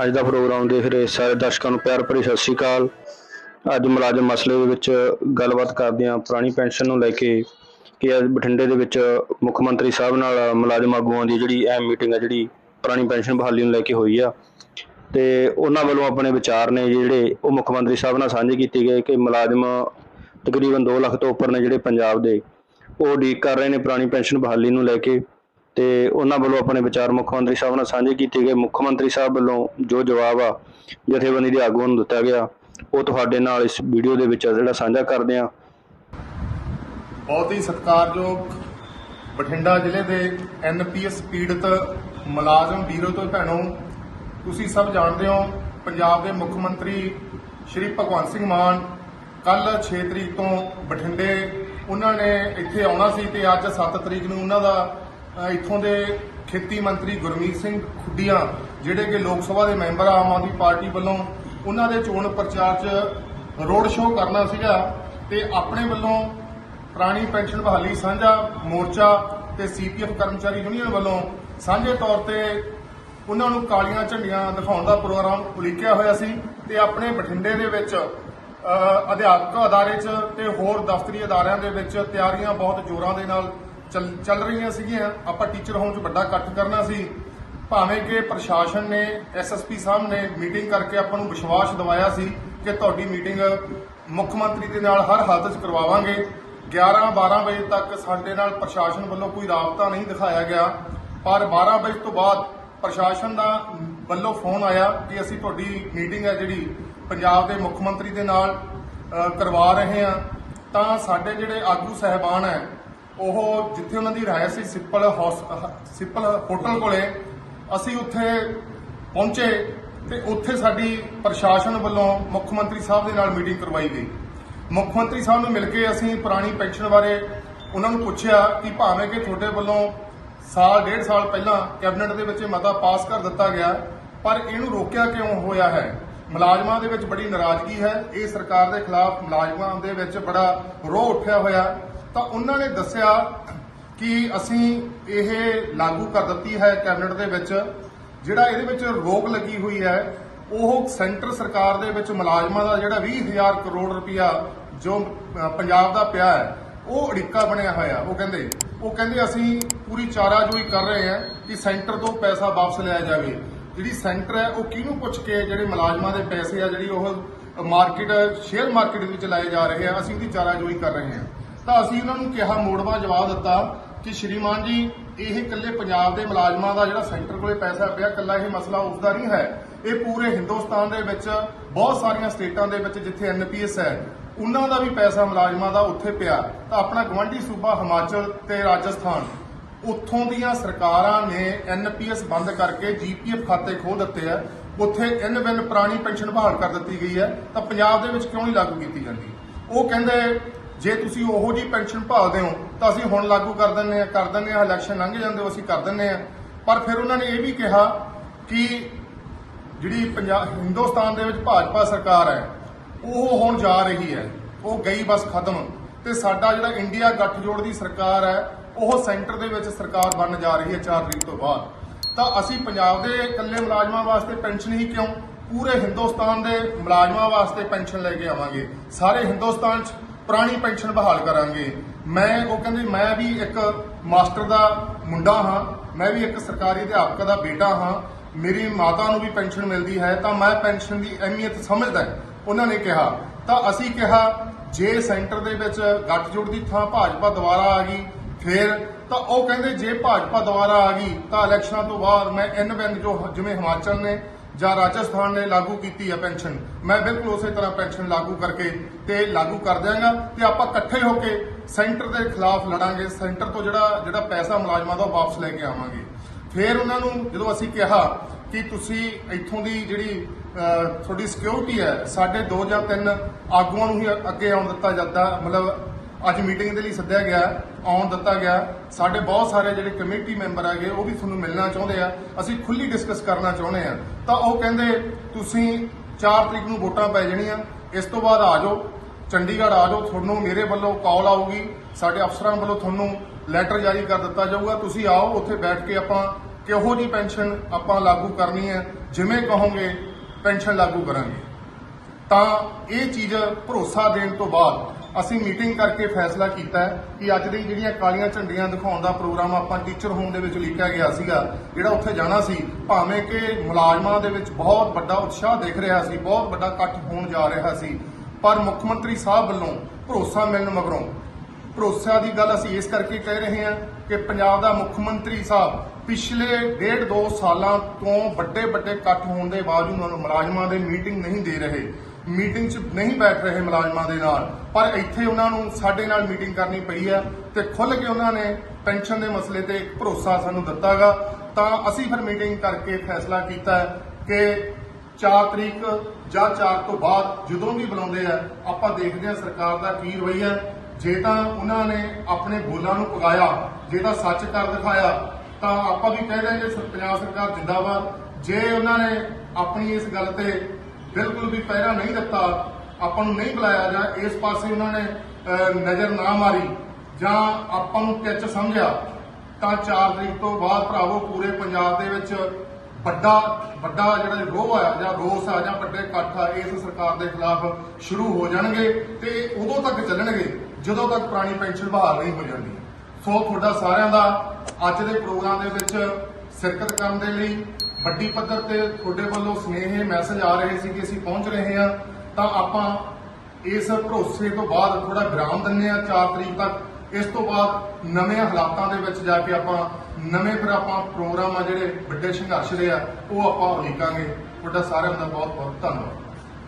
ਅੱਜ ਦਾ ਪ੍ਰੋਗਰਾਮ ਦੇਖ ਰਹੇ ਸਾਰੇ ਦਰਸ਼ਕਾਂ ਨੂੰ ਪਿਆਰ ਭਰੀ ਸਤਿ ਸ਼੍ਰੀ ਅਕਾਲ। ਅੱਜ ਮੁਲਾਜ਼ਮ ਮਸਲੇ ਦੇ ਵਿੱਚ ਗੱਲਬਾਤ ਕਰਦੇ ਹਾਂ। ਪੁਰਾਣੀ ਪੈਨਸ਼ਨ ਨੂੰ ਲੈ ਕੇ ਕਿ ਅੱਜ ਬਠਿੰਡੇ ਦੇ ਵਿੱਚ ਮੁੱਖ ਮੰਤਰੀ ਸਾਹਿਬ ਨਾਲ ਮੁਲਾਜ਼ਮ ਆਗੂਆਂ ਦੀ ਜਿਹੜੀ ਅਹਿਮ ਮੀਟਿੰਗ ਆ, ਜਿਹੜੀ ਪੁਰਾਣੀ ਪੈਨਸ਼ਨ ਬਹਾਲੀ ਨੂੰ ਲੈ ਕੇ ਹੋਈ ਆ। ਤੇ ਉਹਨਾਂ ਵੱਲੋਂ ਆਪਣੇ ਵਿਚਾਰ ਨੇ ਜਿਹੜੇ ਉਹ ਮੁੱਖ ਮੰਤਰੀ ਸਾਹਿਬ ਨਾਲ ਸਾਂਝੇ ਕੀਤੇ ਗਏ ਕਿ ਮੁਲਾਜ਼ਮ ਤਕਰੀਬਨ 2 ਲੱਖ ਤੋਂ ਉੱਪਰ ਨੇ ਜਿਹੜੇ ਪੰਜਾਬ ਦੇ, ਉਹ ਉਡੀਕ ਕਰ ਰਹੇ ਨੇ ਪੁਰਾਣੀ ਪੈਨਸ਼ਨ ਬਹਾਲੀ ਨੂੰ ਲੈ ਕੇ। ਤੇ ਉਹਨਾਂ ਵੱਲੋਂ ਆਪਣੇ ਵਿਚਾਰ ਮੁੱਖ ਮੰਤਰੀ ਸਾਹਿਬ ਨਾਲ ਸਾਂਝੇ ਕੀਤੇ ਗਏ। ਮੁੱਖ ਮੰਤਰੀ ਸਾਹਿਬ ਵੱਲੋਂ ਜੋ ਜਵਾਬ ਆ, ਜਥੇਬੰਦੀ ਦੇ ਆਗੂਆਂ ਨੂੰ ਦਿੱਤਾ ਗਿਆ। ਉਹ ਤੁਹਾਡੇ ਨਾਲ ਇਸ ਵੀਡੀਓ ਦੇ ਵਿੱਚ ਜਿਹੜਾ ਸਾਂਝਾ ਕਰਦੇ ਆ। ਬਹੁਤ ਹੀ ਸਤਿਕਾਰਯੋਗ ਬਠਿੰਡਾ ਜ਼ਿਲ੍ਹੇ ਦੇ ਐਨਪੀਐਸ ਪੀੜਤ ਮੁਲਾਜ਼ਮ ਵੀਰੋ ਤੋਂ ਭੈਣੋ, ਤੁਸੀਂ ਸਭ ਜਾਣਦੇ ਹੋ, ਪੰਜਾਬ ਦੇ ਮੁੱਖ ਮੰਤਰੀ ਸ਼੍ਰੀ ਭਗਵੰਤ ਸਿੰਘ ਮਾਨ ਕੱਲ 6 ਤਰੀਕ ਤੋਂ ਬਠਿੰਡੇ, ਉਹਨਾਂ ਨੇ ਇੱਥੇ ਆਉਣਾ ਸੀ ਤੇ ਅੱਜ 7 ਤਰੀਕ ਨੂੰ ਉਹਨਾਂ ਦਾ ਇੱਥੋਂ ਦੇ ਖੇਤੀ ਮੰਤਰੀ ਗੁਰਮੀਤ ਸਿੰਘ ਖੁੱਡੀਆਂ, ਜਿਹੜੇ ਕਿ ਲੋਕ ਸਭਾ ਦੇ ਮੈਂਬਰ ਆ, ਆਮ ਆਦਮੀ ਪਾਰਟੀ ਵੱਲੋਂ, ਉਹਨਾਂ ਦੇ ਚੋਣ ਪ੍ਰਚਾਰ 'ਚ ਰੋਡ ਸ਼ੋਅ ਕਰਨਾ ਸੀਗਾ ਤੇ ਆਪਣੇ ਵੱਲੋਂ ਪੁਰਾਣੀ ਪੈਨਸ਼ਨ ਬਹਾਲੀ ਸਾਂਝਾ ਮੋਰਚਾ ਤੇ ਸੀਪੀਐਫ ਕਰਮਚਾਰੀ ਯੂਨੀਅਨ ਵੱਲੋਂ ਸਾਂਝੇ ਤੌਰ ਤੇ ਉਹਨਾਂ ਨੂੰ ਕਾਲੀਆਂ ਝੰਡੀਆਂ ਦਿਖਾਉਣ ਦਾ ਪ੍ਰੋਗਰਾਮ ਉਲੀਕਿਆ ਹੋਇਆ ਸੀ ਤੇ ਆਪਣੇ ਬਠਿੰਡੇ ਦੇ ਵਿੱਚ ਅਧਿਆਪਕ ਅਦਾਰੇ 'ਚ ਤੇ ਹੋਰ ਦਫ਼ਤਰੀ ਅਦਾਰਿਆਂ ਦੇ ਵਿੱਚ ਤਿਆਰੀਆਂ ਬਹੁਤ ਜ਼ੋਰਾਂ ਦੇ ਨਾਲ ਚੱਲ ਚੱਲ ਰਹੀਆਂ ਸੀਗੀਆਂ। ਆਪਾਂ ਟੀਚਰ ਹੋਮ 'ਚ ਵੱਡਾ ਇਕੱਠ ਕਰਨਾ ਸੀ। ਭਾਵੇਂ ਕਿ ਪ੍ਰਸ਼ਾਸਨ ਨੇ ਐਸਐਸਪੀ ਸਾਹਿਬ ਨੇ ਮੀਟਿੰਗ ਕਰਕੇ ਆਪਾਂ ਨੂੰ ਵਿਸ਼ਵਾਸ ਦਿਵਾਇਆ ਸੀ ਕਿ ਤੁਹਾਡੀ ਮੀਟਿੰਗ ਮੁੱਖ ਮੰਤਰੀ ਦੇ ਨਾਲ ਹਰ ਹਾਲਤ 'ਚ ਕਰਵਾਵਾਂਗੇ। 11 12 ਵਜੇ ਤੱਕ ਸਾਡੇ ਨਾਲ ਪ੍ਰਸ਼ਾਸਨ ਵੱਲੋਂ ਕੋਈ ਰਾਬਤਾ ਨਹੀਂ ਦਿਖਾਇਆ ਗਿਆ। ਪਰ 12 ਵਜੇ ਤੋਂ ਬਾਅਦ ਪ੍ਰਸ਼ਾਸਨ ਦਾ ਵੱਲੋਂ ਫੋਨ ਆਇਆ ਕਿ ਅਸੀਂ ਤੁਹਾਡੀ ਮੀਟਿੰਗ ਹੈ ਜਿਹੜੀ ਪੰਜਾਬ ਦੇ ਮੁੱਖ ਮੰਤਰੀ ਦੇ ਨਾਲ ਕਰਵਾ ਰਹੇ ਹਾਂ। ਤਾਂ ਸਾਡੇ ਜਿਹੜੇ ਆਗੂ ਸਹਿਬਾਨ ਹੈ ਉਹ ਜਿੱਥੇ ਉਹਨਾਂ ਦੀ ਰਾਇ ਸੀ ਸਿੱਪਲ ਹਾਊਸ ਸਿੱਪਲ ਹੋਟਲ ਕੋਲੇ, ਅਸੀਂ ਉੱਥੇ ਪਹੁੰਚੇ ਤੇ ਉੱਥੇ ਸਾਡੀ ਪ੍ਰਸ਼ਾਸਨ ਵੱਲੋਂ ਮੁੱਖ ਮੰਤਰੀ ਸਾਹਿਬ ਦੇ ਨਾਲ ਮੀਟਿੰਗ ਕਰਵਾਈ ਗਈ। ਮੁੱਖ ਮੰਤਰੀ ਸਾਹਿਬ ਨੂੰ ਮਿਲ ਕੇ ਅਸੀਂ ਪੁਰਾਣੀ ਪੈਨਸ਼ਨ ਬਾਰੇ ਉਹਨਾਂ ਨੂੰ ਪੁੱਛਿਆ ਕਿ ਭਾਵੇਂ ਕਿ ਤੁਹਾਡੇ ਵੱਲੋਂ ਸਾਲ, ਡੇਢ ਸਾਲ ਪਹਿਲਾਂ ਕੈਬਨਿਟ ਦੇ ਵਿੱਚ ਇਹ ਮਤਾ ਪਾਸ ਕਰ ਦਿੱਤਾ ਗਿਆ, ਪਰ ਇਹਨੂੰ ਰੋਕਿਆ ਕਿਉਂ ਹੋਇਆ ਹੈ? ਮੁਲਾਜ਼ਮਾਂ ਦੇ ਵਿੱਚ ਬੜੀ ਨਾਰਾਜ਼ਗੀ ਹੈ। ਇਹ ਸਰਕਾਰ ਦੇ ਖਿਲਾਫ ਮੁਲਾਜ਼ਮਾਂ ਦੇ ਵਿੱਚ ਬੜਾ ਰੋਹ ਉੱਠਿਆ ਹੋਇਆ। ਤਾਂ ਉਹਨਾਂ ਨੇ ਦੱਸਿਆ ਕਿ ਅਸੀਂ ਇਹ ਲਾਗੂ ਕਰ ਦਿੱਤੀ ਹੈ ਕੈਬਨਿਟ ਦੇ ਵਿੱਚ, ਜਿਹੜਾ ਇਹਦੇ ਵਿੱਚ ਰੋਕ ਲੱਗੀ ਹੋਈ ਹੈ, ਉਹ ਸੈਂਟਰ ਸਰਕਾਰ ਦੇ ਵਿੱਚ ਮੁਲਾਜ਼ਮਾਂ ਦਾ ਜਿਹੜਾ 20000 ਕਰੋੜ ਰੁਪਇਆ ਜੋ ਪੰਜਾਬ ਦਾ ਪਿਆ ਹੈ, ਉਹ ਅੜਿੱਕਾ ਬਣਿਆ ਹੋਇਆ। ਉਹ ਕਹਿੰਦੇ ਉਹ ਕਹਿੰਦੇ ਅਸੀਂ ਪੂਰੀ ਚਾਰਾਜੋਈ ਕਰ ਰਹੇ ਹਾਂ ਕਿ ਸੈਂਟਰ ਤੋਂ ਪੈਸਾ ਵਾਪਸ ਲਿਆ ਜਾਵੇ। ਜਿਹੜੀ ਸੈਂਟਰ ਹੈ, ਉਹ ਕਿਹਨੂੰ ਪੁੱਛ ਕੇ ਜਿਹੜੇ ਮੁਲਾਜ਼ਮਾਂ ਦੇ ਪੈਸੇ ਆ, ਜਿਹੜੀ ਉਹ ਮਾਰਕੀਟ, ਸ਼ੇਅਰ ਮਾਰਕੀਟ ਦੇ ਵਿੱਚ ਲਾਏ ਜਾ ਰਹੇ ਆ, ਅਸੀਂ ਉਹਦੀ ਚਾਰਾਜੋਈ ਕਰ ਰਹੇ ਹਾਂ। ਤਾਂ ਅਸੀਂ ਉਹਨਾਂ ਨੂੰ ਕਿਹਾ, ਮੋੜਵਾ ਜਵਾਬ ਦਿੱਤਾ ਕਿ ਸ਼੍ਰੀਮਾਨ ਜੀ, ਇਹ ਇਕੱਲੇ ਪੰਜਾਬ ਦੇ ਮੁਲਾਜ਼ਮਾਂ ਦਾ ਜਿਹੜਾ ਸੈਂਟਰ ਕੋਲੇ ਪੈਸਾ ਪਿਆ, ਇਕੱਲਾ ਇਹ ਮਸਲਾ ਉਸਦਾ ਨਹੀਂ ਹੈ। ਇਹ ਪੂਰੇ ਹਿੰਦੁਸਤਾਨ ਦੇ ਵਿੱਚ, ਬਹੁਤ ਸਾਰੀਆਂ ਸਟੇਟਾਂ ਦੇ ਵਿੱਚ ਜਿੱਥੇ ਐਨਪੀਐਸ ਹੈ, ਉਹਨਾਂ ਦਾ ਵੀ ਪੈਸਾ ਮੁਲਾਜ਼ਮਾਂ ਦਾ ਉੱਥੇ ਪਿਆ। ਤਾਂ ਆਪਣਾ ਗਵੰਡੀ ਸੂਬਾ ਹਿਮਾਚਲ ਤੇ ਰਾਜਸਥਾਨ, ਉੱਥੋਂ ਦੀਆਂ ਸਰਕਾਰਾਂ ਨੇ ਐਨਪੀਐਸ ਬੰਦ ਕਰਕੇ ਜੀਪੀਐਫ ਖਾਤੇ ਖੋਲ ਦਿੱਤੇ ਆ। ਉੱਥੇ ਐਨ ਬਿਨ ਪੁਰਾਣੀ ਪੈਨਸ਼ਨ ਬਹਾਲ ਕਰ ਦਿੱਤੀ ਗਈ ਹੈ। ਤਾਂ ਪੰਜਾਬ ਦੇ ਵਿੱਚ ਕਿਉਂ ਨਹੀਂ ਲਾਗੂ ਕੀਤੀ ਜਾਂਦੀ? ਉਹ ਕਹਿੰਦੇ ਜੇ ਤੁਸੀਂ ਉਹੋ ਜੀ ਪੈਨਸ਼ਨ ਭਾਲਦੇ ਹੋ, ਤਾਂ ਅਸੀਂ ਹੁਣ ਲਾਗੂ ਕਰ ਦਿੰਨੇ ਆ ਕਰ ਦਿੰਨੇ ਆ ਇਲੈਕਸ਼ਨ ਲੰਘ ਜਾਂਦੇ ਹੋ, ਅਸੀਂ ਕਰ ਦਿੰਨੇ ਆ ਪਰ ਫਿਰ ਉਹਨਾਂ ਨੇ ਇਹ ਵੀ ਕਿਹਾ ਕਿ ਜਿਹੜੀ ਪੰਜਾਬ, ਹਿੰਦੁਸਤਾਨ ਦੇ ਵਿੱਚ ਭਾਜਪਾ ਸਰਕਾਰ ਹੈ, ਉਹ ਹੁਣ ਜਾ ਰਹੀ ਹੈ, ਉਹ ਗਈ ਬਸ ਖਤਮ। ਤੇ ਸਾਡਾ ਜਿਹੜਾ ਇੰਡੀਆ ਗੱਠਜੋੜ ਦੀ ਸਰਕਾਰ ਹੈ, ਉਹ ਸੈਂਟਰ ਦੇ ਵਿੱਚ ਸਰਕਾਰ ਬਣਨ ਜਾ ਰਹੀ ਹੈ 4 ਤਰੀਕ ਤੋਂ ਬਾਅਦ। ਤਾਂ ਅਸੀਂ ਪੰਜਾਬ ਦੇ ਇਕੱਲੇ ਮੁਲਾਜ਼ਮਾਂ ਵਾਸਤੇ ਪੈਨਸ਼ਨ ਹੀ ਕਿਉਂ? ਪੂਰੇ ਹਿੰਦੁਸਤਾਨ ਦੇ ਮੁਲਾਜ਼ਮਾਂ ਵਾਸਤੇ ਪੈਨਸ਼ਨ ਲੈ ਕੇ ਆਵਾਂਗੇ। ਸਾਰੇ ਹਿੰਦੁਸਤਾਨ 'ਚ ਪੁਰਾਣੀ ਪੈਨਸ਼ਨ ਬਹਾਲ ਕਰਾਂਗੇ। ਮੈਂ, ਉਹ ਕਹਿੰਦੇ, ਮੈਂ ਵੀ ਇੱਕ ਮਾਸਟਰ ਦਾ ਮੁੰਡਾ ਹਾਂ। ਮੈਂ ਵੀ ਇੱਕ ਸਰਕਾਰੀ ਅਧਿਆਪਕ ਦਾ ਬੇਟਾ ਹਾਂ। ਮੇਰੀ ਮਾਤਾ ਨੂੰ ਵੀ ਪੈਨਸ਼ਨ ਮਿਲਦੀ ਹੈ, ਤਾਂ ਮੈਂ ਪੈਨਸ਼ਨ ਦੀ ਅਹਿਮੀਅਤ ਸਮਝਦਾ ਉਹਨਾਂ ਨੇ ਕਿਹਾ, ਤਾਂ ਅਸੀਂ ਕਿਹਾ, ਜੇ ਸੈਂਟਰ ਦੇ ਵਿੱਚ ਗੱਠਜੋੜ ਦੀ ਥਾਂ ਭਾਜਪਾ ਦੁਬਾਰਾ ਆ ਗਈ, ਫਿਰ ਤਾਂ ਉਹ ਕਹਿੰਦੇ, ਜੇ ਭਾਜਪਾ ਦੁਬਾਰਾ ਆ ਗਈ, ਤਾਂ ਇਲੈਕਸ਼ਨਾਂ ਤੋਂ ਬਾਅਦ ਮੈਂ ਇਨ ਬੈਂਕ ਜੋ ਜਿਵੇਂ ਹਿਮਾਚਲ ਨੇ ਜਾਂ ਰਾਜਸਥਾਨ ਨੇ ਲਾਗੂ ਕੀਤੀ ਹੈ ਪੈਨਸ਼ਨ। ਮੈਂ ਬਿਲਕੁਲ ਉਸੇ ਤਰ੍ਹਾਂ ਪੈਨਸ਼ਨ ਲਾਗੂ ਕਰਕੇ ਤੇ ਲਾਗੂ ਕਰ ਦਿਆਂਗਾ ਤੇ ਆਪਾਂ ਇਕੱਠੇ ਹੋ ਕੇ ਸੈਂਟਰ ਦੇ ਖਿਲਾਫ ਲੜਾਂਗੇ। ਸੈਂਟਰ ਤੋਂ ਜਿਹੜਾ ਜਿਹੜਾ ਪੈਸਾ ਮੁਲਾਜ਼ਮਾਂ ਦਾ ਉਹ ਵਾਪਸ ਲੈ ਕੇ ਆਵਾਂਗੇ। ਫਿਰ ਉਹਨਾਂ ਨੂੰ ਜਦੋਂ ਅਸੀਂ ਕਿਹਾ ਕਿ ਤੁਸੀਂ ਇੱਥੋਂ ਦੀ ਜਿਹੜੀ ਤੁਹਾਡੀ ਸਿਕਿਉਰਿਟੀ ਹੈ, ਸਾਡੇ ਦੋ ਜਾਂ ਤਿੰਨ ਆਗੂਆਂ ਨੂੰ ਹੀ ਅੱਗੇ ਆਉਣ ਦਿੱਤਾ ਜਾਂਦਾ। ਮਤਲਬ ਅੱਜ ਮੀਟਿੰਗ ਦੇ ਲਈ ਸੱਦਿਆ ਗਿਆ, ਆਉਣ ਦਿੱਤਾ ਗਿਆ। ਸਾਡੇ ਬਹੁਤ ਸਾਰੇ ਜਿਹੜੇ ਕਮੇਟੀ ਮੈਂਬਰ ਹੈਗੇ, ਉਹ ਵੀ ਤੁਹਾਨੂੰ ਮਿਲਣਾ ਚਾਹੁੰਦੇ ਆ। ਅਸੀਂ ਖੁੱਲੀ ਡਿਸਕਸ ਕਰਨਾ ਚਾਹੁੰਦੇ ਆ। ਤਾਂ ਉਹ ਕਹਿੰਦੇ, ਤੁਸੀਂ 4 ਤਰੀਕ ਨੂੰ ਵੋਟਾਂ ਪੈ ਜਾਣੀਆਂ। ਇਸ ਤੋਂ ਬਾਅਦ ਆ ਜਾਓ। ਚੰਡੀਗੜ੍ਹ ਆ ਜਾਓ। ਤੁਹਾਨੂੰ ਮੇਰੇ ਵੱਲੋਂ ਕਾਲ ਆਊਗੀ। ਸਾਡੇ ਅਫਸਰਾਂ ਵੱਲੋਂ ਤੁਹਾਨੂੰ ਲੈਟਰ ਜਾਰੀ ਕਰ ਦਿੱਤਾ ਜਾਊਗਾ। ਤੁਸੀਂ ਆਓ, ਉੱਥੇ ਬੈਠ ਕੇ ਆਪਾਂ ਕਿਹੋ ਜੀ ਪੈਨਸ਼ਨ ਆਪਾਂ ਲਾਗੂ ਕਰਨੀ ਹੈ। ਜਿਵੇਂ ਕਹੋਗੇ ਪੈਨਸ਼ਨ ਲਾਗੂ ਕਰਾਂਗੇ। ਤਾਂ ਇਹ ਚੀਜ਼ ਭਰੋਸਾ ਦੇਣ ਤੋਂ ਬਾਅਦ ਅਸੀਂ ਮੀਟਿੰਗ ਕਰਕੇ ਫੈਸਲਾ ਕੀਤਾ ਕਿ ਅੱਜ ਦੀ ਜਿਹੜੀਆਂ ਕਾਲੀਆਂ ਝੰਡੀਆਂ ਦਿਖਾਉਣ ਦਾ ਪ੍ਰੋਗਰਾਮ ਆਪਾਂ ਟੀਚਰ ਹੋਮ ਦੇ ਵਿੱਚ ਲਿਖਿਆ ਗਿਆ ਸੀਗਾ, ਜਿਹੜਾ ਉੱਥੇ ਜਾਣਾ ਸੀ, ਭਾਵੇਂ ਕਿ ਮੁਲਾਜ਼ਮਾਂ ਦੇ ਵਿੱਚ ਬਹੁਤ ਵੱਡਾ ਉਤਸ਼ਾਹ ਦੇਖ ਰਿਹਾ ਸੀ, ਬਹੁਤ ਵੱਡਾ ਇਕੱਠ ਹੋਣ ਜਾ ਰਿਹਾ ਸੀ, ਪਰ ਮੁੱਖ ਮੰਤਰੀ ਸਾਹਿਬ ਵੱਲੋਂ ਭਰੋਸਾ ਮਿਲਣ ਮਗਰੋਂ, ਭਰੋਸਾ ਦੀ ਗੱਲ ਅਸੀਂ ਇਸ ਕਰਕੇ ਕਹਿ ਰਹੇ ਹਾਂ ਕਿ ਪੰਜਾਬ ਦਾ ਮੁੱਖ ਮੰਤਰੀ ਸਾਹਿਬ ਪਿਛਲੇ ਡੇਢ ਦੋ ਸਾਲਾਂ ਤੋਂ ਵੱਡੇ ਵੱਡੇ ਇਕੱਠ ਹੋਣ ਦੇ ਬਾਵਜੂਦ ਉਹਨਾਂ ਨੂੰ ਮੁਲਾਜ਼ਮਾਂ ਦੇ ਮੀਟਿੰਗ ਨਹੀਂ ਦੇ ਰਹੇ। ਮੀਟਿੰਗ 'ਚ ਨਹੀਂ ਬੈਠ ਰਹੇ ਮੁਲਾਜ਼ਮਾਂ ਦੇ ਨਾਲ। ਪਰ ਇੱਥੇ ਉਹਨਾਂ ਨੂੰ ਸਾਡੇ ਨਾਲ ਮੀਟਿੰਗ ਕਰਨੀ ਪਈ ਹੈ ਤੇ ਖੁੱਲ ਕੇ ਉਹਨਾਂ ਨੇ ਪੈਨਸ਼ਨ ਦੇ ਮਸਲੇ ਤੇ ਭਰੋਸਾ ਸਾਨੂੰ ਦਿੱਤਾਗਾ। ਤਾਂ ਅਸੀਂ ਫਿਰ ਮੀਟਿੰਗ ਕਰਕੇ ਫੈਸਲਾ ਕੀਤਾ ਕਿ 4 ਤਰੀਕ ਜਾਂ 4 ਤੋਂ ਬਾਅਦ ਜਦੋਂ ਵੀ ਬੁਲਾਉਂਦੇ ਆ, ਆਪਾਂ ਦੇਖਦੇ ਆ ਸਰਕਾਰ ਦਾ ਕੀ ਰਵੱਈਆ ਜੇ ਤਾਂ ਉਹਨਾਂ ਨੇ ਆਪਣੇ ਬੋਲਾਂ ਨੂੰ ਪਗਾਇਆ, ਜੇ ਤਾਂ ਸੱਚ ਕਰ ਦਿਖਾਇਆ, ਤਾਂ ਆਪਾਂ ਵੀ ਕਹਿ ਰਹੇ ਕਿ ਪੰਜਾਬ ਸਰਕਾਰ ਜਿੰਦਾਬਾਦ। ਜੇ ਉਹਨਾਂ ਨੇ ਆਪਣੀ ਇਸ ਗੱਲ ਤੇ ਬਿਲਕੁਲ ਵੀ ਪਹਿਰਾ ਨਹੀਂ ਦਿੱਤਾ, ਆਪਾਂ ਨੂੰ ਨਹੀਂ ਬੁਲਾਇਆ ਜਾਂ ਇਸ ਪਾਸੇ ਉਹਨਾਂ ਨੇ ਨਜ਼ਰ ਨਾ ਮਾਰੀ ਜਾਂ ਆਪਾਂ ਨੂੰ ਟਿੱਚ ਸਮਝਿਆ, ਤਾਂ 4 ਤਰੀਕ ਤੋਂ ਬਾਅਦ ਭਰਾਵੋ ਪੂਰੇ ਪੰਜਾਬ ਦੇ ਵਿੱਚ ਵੱਡਾ ਵੱਡਾ ਜਿਹੜਾ ਰੋਹ ਆ, ਜਾਂ ਰੋਸ ਆ, ਜਾਂ ਵੱਡੇ ਇਕੱਠ ਆ, ਇਸ ਸਰਕਾਰ ਦੇ ਖਿਲਾਫ ਸ਼ੁਰੂ ਹੋ ਜਾਣਗੇ ਤੇ ਉਦੋਂ ਤੱਕ ਚੱਲਣਗੇ, ਜਦੋਂ ਤੱਕ ਪੁਰਾਣੀ ਪੈਨਸ਼ਨ ਬਹਾਲ ਨਹੀਂ ਹੋ ਜਾਂਦੀ। ਸੋ ਤੁਹਾਡਾ ਸਾਰਿਆਂ ਦਾ ਅੱਜ ਦੇ ਪ੍ਰੋਗਰਾਮ ਦੇ ਵਿੱਚ ਸ਼ਿਰਕਤ ਕਰਨ ਦੇ ਲਈ ਵੱਡੀ ਪੱਧਰ ਤੇ ਤੁਹਾਡੇ ਵੱਲੋਂ ਸੁਨੇਹੇ ਮੈਸੇਜ ਆ ਰਹੇ ਸੀ ਕਿ ਅਸੀਂ ਪਹੁੰਚ ਰਹੇ ਹਾਂ, ਤਾਂ ਆਪਾਂ ਇਸ ਭਰੋਸੇ ਤੋਂ ਬਾਅਦ ਥੋੜਾ ਵਿਰਾਮ ਦਿੰਨੇ ਆ 4 ਤਰੀਕ ਤੱਕ। ਇਸ ਤੋਂ ਬਾਅਦ ਨਵੇਂ ਹਾਲਾਤਾਂ ਦੇ ਵਿੱਚ ਜਾ ਕੇ ਆਪਾਂ, ਨਵੇਂ ਫਿਰ ਆਪਾਂ ਪ੍ਰੋਗਰਾਮ ਆ ਜਿਹੜੇ ਵੱਡੇ ਸੰਘਰਸ਼ ਦੇ ਆ, ਉਹ ਆਪਾਂ ਉਲੀਕਾਂਗੇ। ਤੁਹਾਡਾ ਸਾਰਿਆਂ ਦਾ ਬਹੁਤ ਬਹੁਤ ਧੰਨਵਾਦ।